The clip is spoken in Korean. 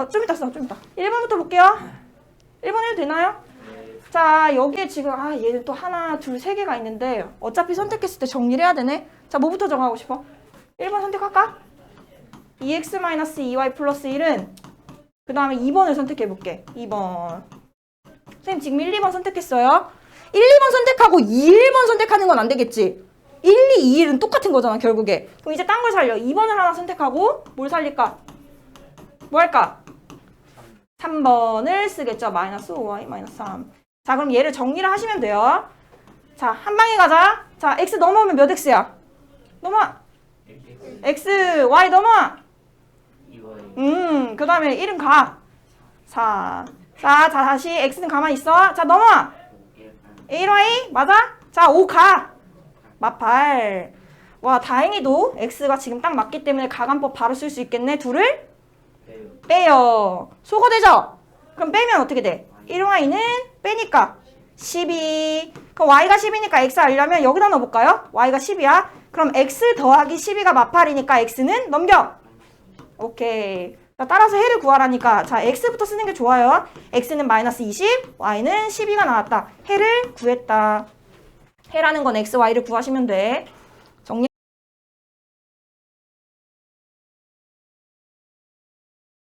어, 좀 이따 써, 좀 이따. 1번부터 볼게요. 1번 해도 되나요? 자, 여기에 지금, 아, 얘는 또 하나, 둘, 세 개가 있는데, 어차피 선택했을 때 정리를 해야 되네? 자, 뭐부터 정하고 싶어? 1번 선택할까? 2x-2y 플러스 1은, 그 다음에 2번을 선택해볼게. 2번. 선생님, 지금 1, 2번 선택했어요. 1, 2번 선택하고 2, 1번 선택하는 건 안 되겠지? 1, 2, 2, 1은 똑같은 거잖아, 결국에. 그럼 이제 딴 걸 살려. 2번을 하나 선택하고, 뭘 살릴까? 뭐 할까? 3번을 쓰겠죠. 마이너스 5y 마이너스 3. 자, 그럼 얘를 정리를 하시면 돼요. 자, 한 방에 가자. 자, x 넘어오면 몇 x야? 넘어와. x, y 넘어와. 음, 그 다음에 1은 가. 4. 자, 자, 다시 x는 가만히 있어. 자, 넘어와. 1y 맞아? 자, 5 가. 마팔. 와, 다행히도 x가 지금 딱 맞기 때문에 가간법 바로 쓸 수 있겠네. 둘을 빼요. 소거되죠? 그럼 빼면 어떻게 돼? 1y는 빼니까 12. 그럼 y가 10이니까 x 알려면 여기다 넣어볼까요? y가 10이야. 그럼 x 더하기 12가 마팔이니까 x는 넘겨. 오케이. 자, 따라서 해를 구하라니까 자 x부터 쓰는 게 좋아요. x는 마이너스 20, y는 12가 나왔다. 해를 구했다. 해라는 건 x, y를 구하시면 돼.